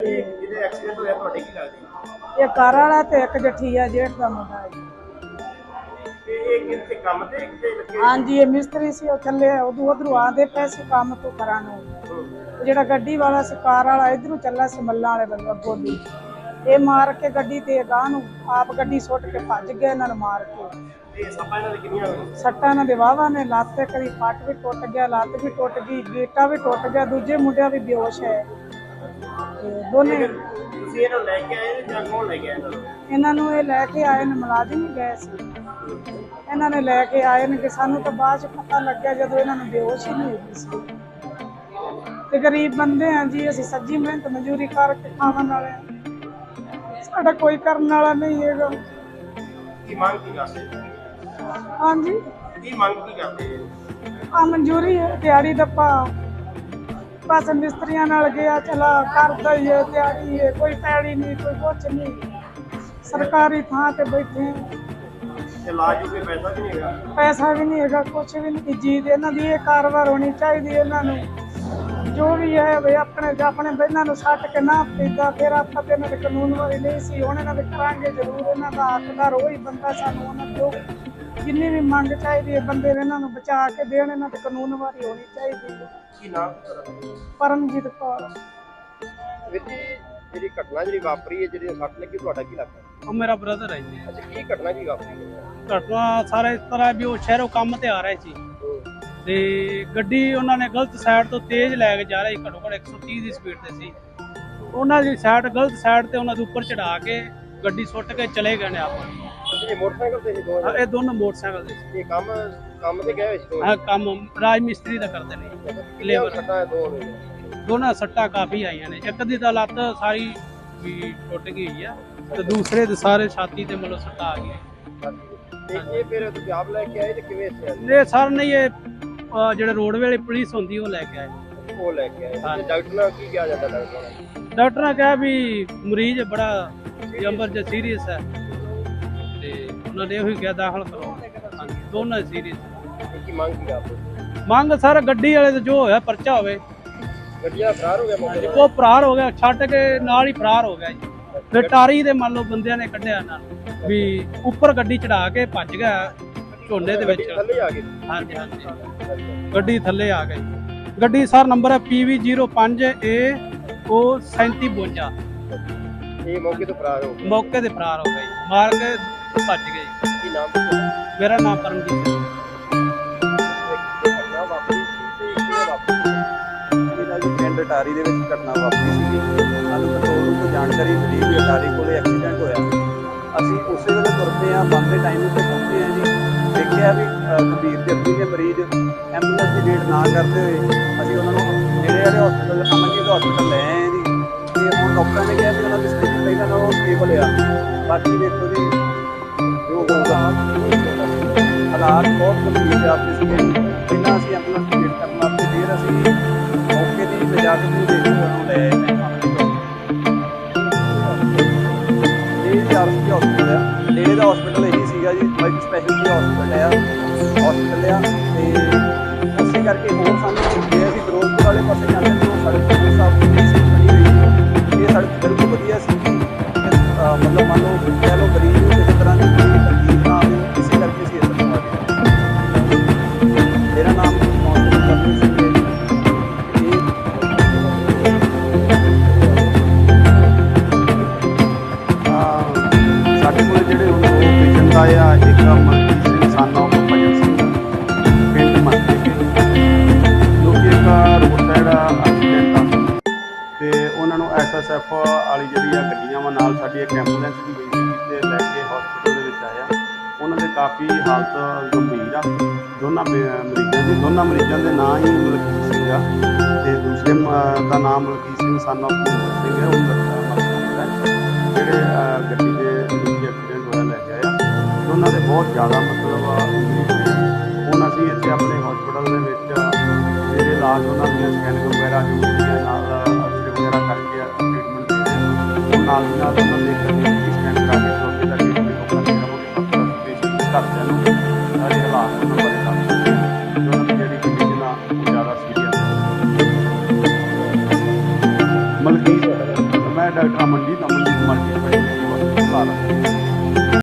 ਜਿਹਦੇ ਐਕਸੀਡੈਂਟ ਹੋਇਆ ਤੁਹਾਡੇ ਕੀ ਲੱਗਦੀ? ਇਹ ਘਰ ਵਾਲਾ ਤੇ ਇੱਕ ਜਠੀ ਆ ਜੇਠ ਦਾ ਮੁੰਡਾ ਹੈ। ਇਹ ਇਹ ਕਿੱਥੇ ਕੰਮ ਤੇ ਕਿਤੇ ਲੱਗੇ? ਹਾਂਜੀ ਇਹ ਮਿਸਤਰੀ ਸੀ ਉਹ ਥੱਲੇ ਉਦੋਂ ਉਧਰੋਂ ਆਦੇ ਪਏ ਸੀ ਕੰਮ ਤੋਂ ਕਰਾਂ ਨੂੰ। ਉਹ ਜਿਹੜਾ ਗੱਡੀ ਵਾਲਾ ਸੀ ਕਾਰ ਵਾਲਾ ਇਧਰੋਂ ਚੱਲਾ ਸੀ ਮੱਲਾਂ ਵਾਲੇ ਬੰਦੇ ਅੱਗੋਂ ਦੀ। ਇਹ ਮਾਰ ਕੇ ਗੱਡੀ ਤੇ ਗਾਂ ਨੂੰ ਆਪ ਗੱਡੀ ਸੁੱਟ ਕੇ ਭੱਜ ਗਏ ਇਹਨਾਂ ਨੂੰ ਮਾਰ ਕੇ। ਸੱਪਾਂ ਕਿੰਨੀਆਂ ਹੋਈਆਂ? ਸੱਟਾਂ ਇਹਨਾਂ ਦੇ ਵਾਵਾ ਨੇ ਲੱਤ ਤੇ ਕਰੀ ਪੱਟ ਵੀ ਟੁੱਟ ਗਿਆ ਲੱਤ ਵੀ ਟੁੱਟ ਗਈ ਗੇਟਾ ਵੀ ਟੁੱਟ ਗਿਆ ਦੂਜੇ ਮੁੰਡਿਆਂ ਵੀ ਬੇਹੋਸ਼ ਹੈ। ਤੇ ਦੋਨੇ ਤੁਸੀਂ ਇਹਨਾਂ ਲੈ ਕੇ ਆਏ ਜਾਂ ਕੌਣ ਲੈ ਕੇ ਆਇਆ ਇਹਨਾਂ ਨੂੰ? ਇਹਨਾਂ ਨੂੰ ਇਹ ਲੈ ਕੇ ਆਏ ਨੇ ਮੁਲਾਜ਼ਮ ਹੀ ਗਏ ਸੀ। ਇਹਨਾਂ ਨੇ ਲੈ ਕੇ ਆਏ ਨੇ ਕਿ ਸਾਨੂੰ ਤਾਂ ਬਾਅਦ ਚ ਪਤਾ ਲੱਗਿਆ ਜਦੋਂ ਇਹਨਾਂ ਨੂੰ ਬੇਹੋਸ਼ ਹੀ ਨਹੀਂ ਹੋਈ ਸੀ। ਤੇ ਗਰੀਬ ਬੰਦੇ ਆ ਜੀ ਅਸੀਂ ਸੱਜੀ ਮਿਹਨਤ ਮਜ਼ਦੂਰੀ ਕਰਕੇ ਖਾਣ ਵਾਲੇ ਸਾਡਾ ਕੋਈ ਕਰਨ ਵਾਲਾ ਨਹੀਂ ਹੈਗਾ। ਕੀ ਮੰਗ ਕੀ ਕਰਦੇ? ਹਾਂਜੀ। ਕੀ ਮੰਗ ਕੀ ਕਰਦੇ? ਆ ਮਨਜ਼ੂਰੀ ਹੈ ਦਿਹਾੜੀ ਦੱਪਾ ਬਸ ਮਿਸਤਰੀਆਂ ਨਾਲ ਗਿਆ ਚਲਾ ਕਰਦਾ ਹੀ ਹੈ ਦਿਹਾੜੀ ਹੈ ਕੋਈ ਪੈੜੀ ਨਹੀਂ ਕੋਈ ਕੁਛ ਨਹੀਂ। ਸਰਕਾਰੀ ਥਾਂ ਤੇ ਬੈਠੇ ਹਾਂ। ਇਲਾਜ ਨੂੰ ਕੋਈ ਪੈਸਾ ਵੀ ਨਹੀਂ ਹੈਗਾ? ਪੈਸਾ ਵੀ ਨਹੀਂ ਹੈਗਾ ਕੁਛ ਵੀ ਨਹੀਂ। ਜੀ ਇਹਨਾਂ ਦੀ ਇਹ ਕਾਰਵਾਰ ਹੋਣੀ ਚਾਹੀਦੀ ਹੈ ਇਹਨਾਂ ਨੂੰ। ਜੋ ਵੀ ਹੈ ਵੀ ਆਪਣੇ ਆਪਣੇ ਇਹਨਾਂ ਨੂੰ ਸੱਟ ਕੇ ਨਾ ਪੀਦਾ ਫਿਰ ਆਪਾਂ ਤੇ ਇਹਨਾਂ ਦੇ ਕਾਨੂੰਨ ਵਾਲੀ ਨਹੀਂ ਸੀ। ਹੁਣ ਇਹਨਾਂ ਦੇ ਕਰਾਂਗੇ ਜ਼ਰੂਰ ਇਹਨਾਂ ਦਾ ਹੱਕਦਾਰ ਉਹੀ ਬੰਦਾ ਸਾਨੂੰ ਉਹਨਾਂ ਤੋਂ। ਜਿੰਨੀ ਵੀ ਮੰਗ ਚਾਹੀਦੀ ਹੈ ਬੰਦੇ ਨੇ ਇਹਨਾਂ ਨੂੰ ਬਚਾ ਕੇ ਦੇਣ ਇਹਨਾਂ ਦੇ ਕਾਨੂੰਨ ਵਾਲੀ ਹੋਣੀ ਚਾਹੀਦੀ ਹੈ। ਕੀ ਨਾਮ? ਪਰਮਜੀਤ ਕੌਰ। ਵੀਰ ਜੀ ਜਿਹੜੀ ਘਟਨਾ ਜਿਹੜੀ ਵਾਪਰੀ ਹੈ ਜਿਹੜੀ ਸੱਟ ਲੱਗੀ ਤੁਹਾਡਾ ਕੀ ਲੱਗਦਾ? ਉਹ ਮੇਰਾ ਬ੍ਰਦਰ ਹੈ ਜੀ। ਅੱਛਾ ਕੀ ਘਟਨਾ ਕੀ ਵਾਪਰੀ? ਹੈ ਘਟਨਾ ਸਾਰਾ ਇਸ ਤਰ੍ਹਾਂ ਵੀ ਉਹ ਸ਼ਹਿਰੋਂ ਕੰਮ ਤੇ ਆ ਰਹੇ ਸੀ। ਤੇ ਗੱਡੀ ਉਹਨਾਂ ਨੇ ਗਲਤ ਸਾਈਡ ਤੋਂ ਤੇਜ਼ ਲੈ ਕੇ ਜਾ ਰਹੀ ਘੱਟੋ ਘੱਟ 130 ਦੀ ਸਪੀਡ ਤੇ ਸੀ। ਉਹਨਾਂ ਦੀ ਸਾਈਡ ਗਲਤ ਸਾਈਡ ਤੇ ਉਹਨਾਂ ਦੇ ਉੱਪਰ ਚੜਾ ਕੇ ਗੱਡੀ ਸੁੱਟ ਕੇ ਚਲੇ ਗਏ ਨੇ ਆਪਾਂ ਇਹ ਮੋਟਰਸਾਈਕਲ ਤੇ ਸੀ ਦੋ ਹਾਂ, ਇਹ ਦੋਨੋਂ ਮੋਟਰਸਾਈਕਲ ਦੇ ਸੀ। ਇਹ ਕੰਮ ਕੰਮ ਤੇ ਗਏ ਹੋਏ ਸੀ ਦੋ ਆਹ ਕੰਮ ਰਾਜ ਮਿਸਤਰੀ ਦਾ ਕਰਦੇ ਨੇ ਲੇਬਰ ਲੇਬਰ। ਸੱਟਾਂ ਹੈ ਦੋ ਨੇ? ਦੋਨਾਂ ਸੱਟਾਂ ਕਾਫੀ ਆਈਆਂ ਨੇ। ਇੱਕ ਦੀ ਤਾਂ ਲੱਤ ਸਾਰੀ ਵੀ ਟੁੱਟ ਗਈ ਹੋਈ ਆ ਤੇ ਦੂਸਰੇ ਦੇ ਸਾਰੇ ਛਾਤੀ ਤੇ ਮਤਲਬ ਸੱਟਾਂ ਆ ਗਈਆਂ। ਤੇ ਇਹ ਫਿਰ ਤੁਸੀਂ ਆਪ ਲੈ ਕੇ ਆਏ ਤੇ ਕਿਵੇਂ ਇੱਥੇ ਇਹ ਸਰ ਨਹੀਂ ਇਹ ਅਹ ਜਿਹੜੇ ਰੋਡਵੇ ਵਾਲੀ ਪੁਲਿਸ ਹੁੰਦੀ ਉਹ ਲੈ ਕੇ ਆਏ। ਆਏ ਉਹ ਲੈ ਕੇ ਆਏ। ਹਾਂ। ਤੇ ਡਾਕਟਰ ਨਾਲ ਕੀ ਕਿਹਾ ਜਾਂਦਾ ਡਾਕਟਰ ਨੇ ਕਿਹਾ ਵੀ ਮਰੀਜ਼ ਬੜਾ ਜੰਬਰ ਜਿਹਾ ਸੀਰੀਅਸ ਹੈ। ਤੇ ਉਹਨਾਂ ਨੇ ਇਹੋ ਹੀ ਕਿਹਾ ਦਾਖਲ ਕਰੋ ਹਾਂਜੀ ਦੋਨਾਂ ਇਹ ਕੀ ਮੰਗ ਕੀ ਕਰਦੇ ਮੰਗ ਸਰ ਗੱਡੀ ਵਾਲੇ ਤੇ ਜੋ ਹੋਇਆ ਪਰਚਾ ਹੋਵੇ। ਗੱਡੀਆਂ ਫਰਾਰ ਹੋ ਗਿਆ ਮੌਕੇ ਤੇ? ਉਹ ਫਰਾਰ ਹੋ ਗਿਆ ਛੱਡ ਕੇ ਨਾਲ ਹੀ ਫਰਾਰ ਹੋ ਗਿਆ ਜੀ। ਫਿਰ ਟਾਰੀ ਦੇ ਮੰਨ ਲਓ ਬੰਦਿਆਂ ਨੇ ਕੱਢਿਆ ਇਹਨਾਂ ਨੂੰ ਵੀ ਉੱਪਰ ਗੱਡੀ ਚੜਾ ਕੇ ਭੱਜ ਗਿਆ ਝੋਨੇ ਦੇ ਵਿੱਚ। ਥੱਲੇ ਆ ਗਈ? ਹਾਂਜੀ ਹਾਂਜੀ। ਗੱਡੀ ਥੱਲੇ ਆ ਗਈ। ਗੱਡੀ ਸਰ ਨੰਬਰ ਹੈ PV05A ਉਹ 3752 ਇਹ ਮੌਕੇ ਤੋਂ ਫਰਾਰ ਹੋ ਗਿਆ ਮੌਕੇ ਤੇ ਫਰਾਰ ਹੋ ਗਏ। ਮਾਰ ਕੇ ਭੱਜ ਗਏ। ਕੀ ਨਾਮ ਮੇਰਾ ਨਾਮ ਪਰਮਜੀਤ ਸਿੰਘ। ਘਟਨਾ ਵਾਪਰੀ ਸੀ ਤੇ ਕਿਵੇਂ ਵਾਪਰੀ ਇਹਨਾਂ ਦੀ ਪਿੰਡ ਅਟਾਰੀ ਦੇ ਵਿੱਚ ਘਟਨਾ ਵਾਪਰੀ ਸੀਗੀ। ਸਾਨੂੰ ਕੰਟਰੋਲ ਰੂਮ ਤੋਂ ਜਾਣਕਾਰੀ ਮਿਲੀ ਵੀ ਅਟਾਰੀ ਕੋਲੇ ਐਕਸੀਡੈਂਟ ਹੋਇਆ। ਅਸੀਂ ਉਸੇ ਵੇਲੇ ਤੁਰਦੇ ਹਾਂ ਬੰਦੇ ਟਾਈਮ ਤੇ ਪਹੁੰਚੇ ਹਾਂ ਜੀ। ਦੇਖਿਆ ਵੀ ਗੰਭੀਰ ਜ਼ਖਮੀ ਨੇ ਮਰੀਜ਼ ਐਂਬੂਲੈਂਸ ਦੀ ਵੇਟ ਨਾ ਕਰਦੇ ਹੋਏ ਅਸੀਂ ਉਹਨਾਂ ਨੂੰ ਨੇੜੇ ਵਾਲੇ ਹਸਪੀਟਲ ਅਮਨਜੀਤ ਹਸਪੀਟਲ ਲੈ ਆਏ ਜੀ। ਤੇ ਹੁਣ ਡਾਕਟਰਾਂ ਨੇ ਕਿਹਾ ਵੀ ਉਹਨਾਂ ਦੀ ਸਥਿਤੀ ਪਹਿਲਾਂ ਨਾਲੋਂ ਸਟੇਬਲ ਆ। ਬਾਕੀ ਦੇਖੋ ਜੀ ਹਾਲਾਤ ਬਹੁਤ ਗੰਭੀਰ ਆ ਆਪਣੀ ਸੀਗੇ ਪਹਿਲਾਂ ਅਸੀਂ ਐਂਬੂਲੈਂਸ ਵੇਟ ਕਰਨ ਵਾਸਤੇ ਫਿਰ ਅਸੀਂ ਮੌਕੇ ਦੀ ਲਿਜਾ ਕੇ ਨਾਲ ਸਾਡੀ ਇੱਕ ਐਂਬੂਲੈਂਸ ਵੀ ਗਈ ਸੀ ਤੇ ਲੈ ਕੇ ਹਸਪੀਟਲ ਦੇ ਵਿੱਚ ਆਇਆ। ਉਹਨਾਂ ਦੇ ਕਾਫੀ ਹਾਲਤ ਗੰਭੀਰ ਆ। ਦੋਨਾਂ ਮੇ- ਮਰੀਜ਼ਾਂ ਦੀ, ਦੋਨਾਂ ਮਰੀਜ਼ਾਂ ਦੇ ਨਾਂ ਹੀ ਮਲਕੀਤ ਸਿੰਘ ਆ। ਤੇ ਦੂਸਰੇ ਦਾ ਨਾਮ ਮਲਕੀਤ ਸਿੰਘ ਸਾਨੂੰ ਸਿੰਘ ਹੈ। ਉਹ ਜਿਹੜੇ ਗੱਡੀ ਦੇ ਵਿੱਚ ਐਕਸੀਡੈਂਟ ਹੋਇਆ, ਲੈ ਕੇ ਆਇਆ। ਉਹਨਾਂ ਦੇ ਬਹੁਤ ਜ਼ਿਆਦਾ ਮਤਲਬ injury ਹੋਈ ਹੁਣ ਅਸੀਂ ਇੱਥੇ ਆਪਣੇ ਹਸਪੀਟਲ ਦੇ ਵਿੱਚ ਜਿਹੜੇ ਇਲਾਜ ਉਹਨਾਂ ਦੀਆਂ ਸਕੈਨਿੰਗ ਵਗੈਰਾ ਜੋ ਨਾਲ ਐਕਸਰੇ ਵਗੈਰਾ ਕਰਕੇ ਹਾਂ। ਉਹ ਨਾਲ ਦੀ ਨਾਲ ਉਹਨਾਂ ਦੇ ਇੱਕ ਸਕੈਨ ਕਰਾ ਕੇ ਤੋਂ ਅੱਗੇ ਦਾ ਮਤਲਬ ਪੇਸ਼ੈਂਟ ਦੇ ਘਰਦਿਆਂ ਨੂੰ ਸਾਰੇ ਹਾਲਾਤ ਉਹਨਾਂ ਬਾਰੇ ਦੱਸ ਸਕਦੇ ਹਾਂ ਕਿ ਉਹਨਾਂ ਦੀ ਜਿਹੜੀ ਕੰਡੀਸ਼ਨ ਆ ਉਹ ਜ਼ਿਆਦਾ ਸੀਰੀਅਸ ਹੈ ਮੈਂ doctor Amanjit Amanjit multi speciality ਹਸਪਤਾਲ